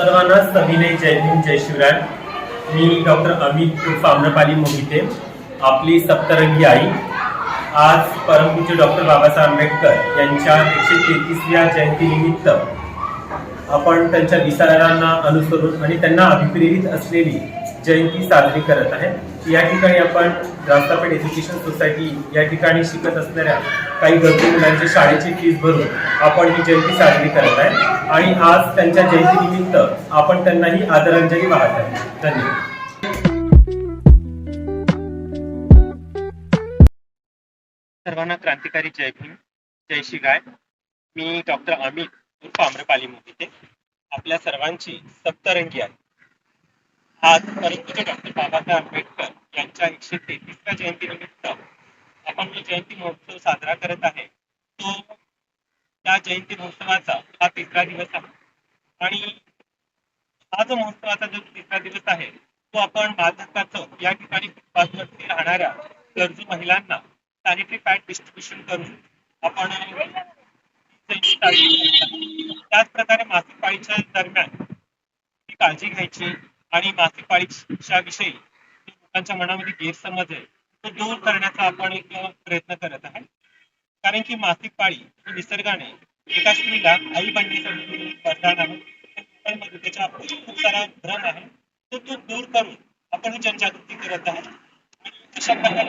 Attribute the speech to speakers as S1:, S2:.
S1: सर्वांना सविनय जय भीम जय शिवराय. मी डॉक्टर अमित उर्फ मोहिते आपली सप्तरंगी आई. आज परमपूज्य डॉक्टर बाबासाहेब आंबेडकर यांच्या एकशे तेहतीसव्या जयंतीनिमित्त आपण त्यांच्या विचारांना अनुसरून आणि त्यांना अभिप्रेरित असलेली जयंती साजरी करत आहे या ठिकाणी आपण रास्तापेठ एज्युकेशन सोसायटी या ठिकाणी शिकत असणाऱ्या काही गरजू मुलांची शाळेची फीस भरून आपण ही जयंती साजरी करत आहे. आणि आज त्यांच्या जयंतीनिमित्त आपण त्यांनाही आदरांजली वाहत आहे. धन्यवाद. सर्वांना क्रांतिकारी जय भीम जय शिगाय मी डॉक्टर अमित उर्फ आम्रपाली मोहिते आपल्या सर्वांची सप्तरंगी आहे. आज परंतु डॉक्टर बाबासाहेब आंबेडकर यांच्या एकशे तेहतीसव्या जयंतीनिमित्त आपण जो जयंती महोत्सव साजरा करत आहे. या जयंती महोत्सवाचा हा तिसरा दिवस आहे. आणि हा जो महोत्सवाचा जो तिसरा दिवस आहे तो आपण बालहक्काचं या ठिकाणी फुटपाथवरती राहणाऱ्या गरजू महिलांना सॅनिटरी पॅड डिस्ट्रीब्युशन करून आपण त्याच प्रकारे मासिक पाळीच्या दरम्यान ही काळजी घ्यायची आणि मासिक पाळीच्या विषयी लोकांच्या मनामध्ये गैरसमज आहे तो दूर करण्याचा आपण एक प्रयत्न करत आहे. कारण की मासिक पाळी ही निसर्गाने एका स्त्रीला आई बंडी वरदान आहे त्याच्या खूप सारा भ्रम आहे तो तो दूर करून आपण ही जनजागृती करत आहोत. अशा प्रकारे